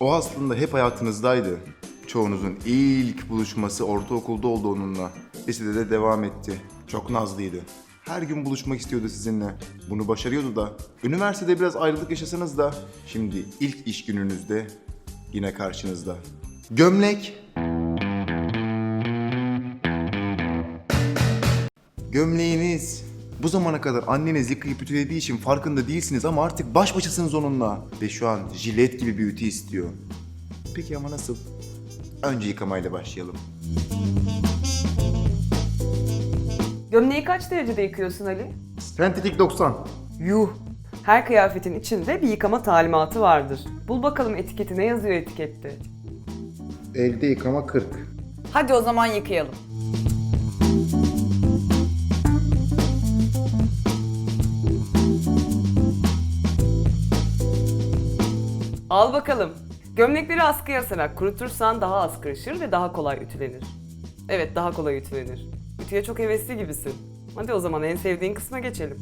O aslında hep hayatınızdaydı. Çoğunuzun ilk buluşması ortaokulda oldu onunla. Lisede de devam etti. Çok nazlıydı. Her gün buluşmak istiyordu sizinle. Bunu başarıyordu da. Üniversitede biraz ayrılık yaşasanız da şimdi ilk iş gününüzde yine karşınızda. Gömlek. Gömleğiniz. Bu zamana kadar anneniz yıkayıp ütülediği için farkında değilsiniz ama artık baş başasınız onunla. Ve şu an jilet gibi bir ütü istiyor. Peki ama nasıl? Önce yıkamayla başlayalım. Gömleği kaç derecede yıkıyorsun Ali? Sentetik 90. Yuh! Her kıyafetin içinde bir yıkama talimatı vardır. Bul bakalım etiketi ne yazıyor etikette? Elde yıkama 40. Hadi o zaman yıkayalım. Al bakalım. Gömlekleri askıya asarak kurutursan daha az kırışır ve daha kolay ütülenir. Evet daha kolay ütülenir. Ütüye çok hevesli gibisin. Hadi o zaman en sevdiğin kısma geçelim.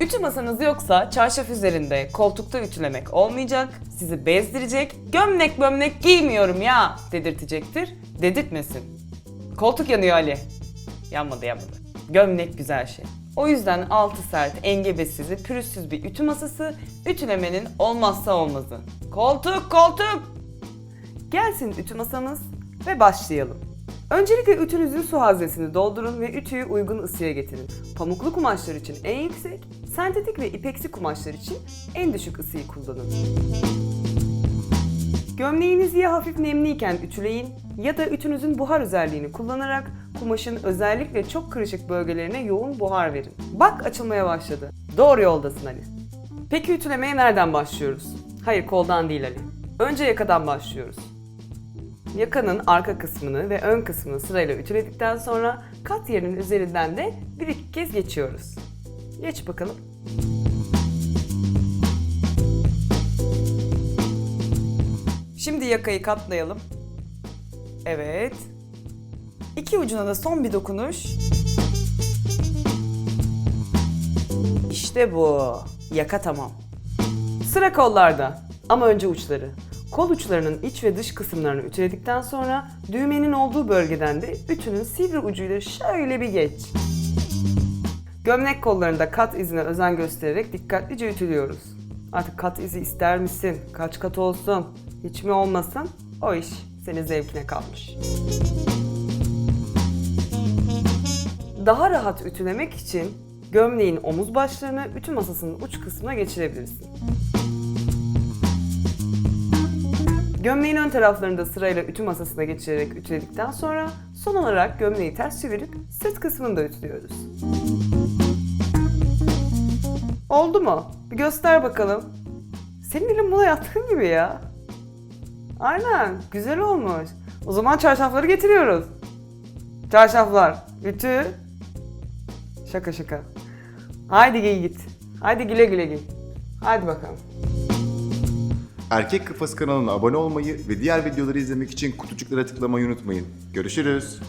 Ütü masanız yoksa çarşaf üzerinde koltukta ütülemek olmayacak, sizi bezdirecek, gömlek gömlek giymiyorum ya dedirtecektir. Dedirtmesin. Koltuk yanıyor Ali. Yanmadı yanmadı. Gömlek güzel şey. O yüzden altı sert, engebesiz, pürüzsüz bir ütü masası ütülemenin olmazsa olmazı. Koltuk koltuk! Gelsin ütü masamız ve başlayalım. Öncelikle ütünüzün su haznesini doldurun ve ütüyü uygun ısıya getirin. Pamuklu kumaşlar için en yüksek, sentetik ve ipeksi kumaşlar için en düşük ısıyı kullanın. Gömleğinizi ya hafif nemliyken ütüleyin ya da ütünüzün buhar özelliğini kullanarak kumaşın özellikle çok kırışık bölgelerine yoğun buhar verin. Bak açılmaya başladı. Doğru yoldasın Ali. Peki ütülemeye nereden başlıyoruz? Hayır koldan değil Ali. Önce yakadan başlıyoruz. Yakanın arka kısmını ve ön kısmını sırayla ütüledikten sonra kat yerinin üzerinden de bir iki kez geçiyoruz. Geç bakalım. Şimdi yakayı katlayalım. Evet. İki ucuna da son bir dokunuş. İşte bu. Yaka tamam. Sıra kollarda. Ama önce uçları. Kol uçlarının iç ve dış kısımlarını ütüledikten sonra düğmenin olduğu bölgeden de ütünün sivri ucuyla şöyle bir geç. Gömlek kollarında kat izine özen göstererek dikkatlice ütülüyoruz. Artık kat izi ister misin? Kaç kat olsun? Hiç mi olmasın? O iş senin zevkine kalmış. Daha rahat ütülemek için gömleğin omuz başlarını ütü masasının uç kısmına geçirebilirsin. Gömleğin ön taraflarını da sırayla ütü masasına geçirerek ütüledikten sonra son olarak gömleği ters çevirip sırt kısmını da ütülüyoruz. Oldu mu? Göster bakalım. Senin elin buna yatkın gibi ya. Aynen, güzel olmuş. O zaman çarşafları getiriyoruz. Çarşaflar, ütü, Şaka şaka. Haydi giy git. Haydi güle güle giy. Haydi bakalım. Erkek Kafası kanalına abone olmayı ve diğer videoları izlemek için kutucuklara tıklamayı unutmayın. Görüşürüz.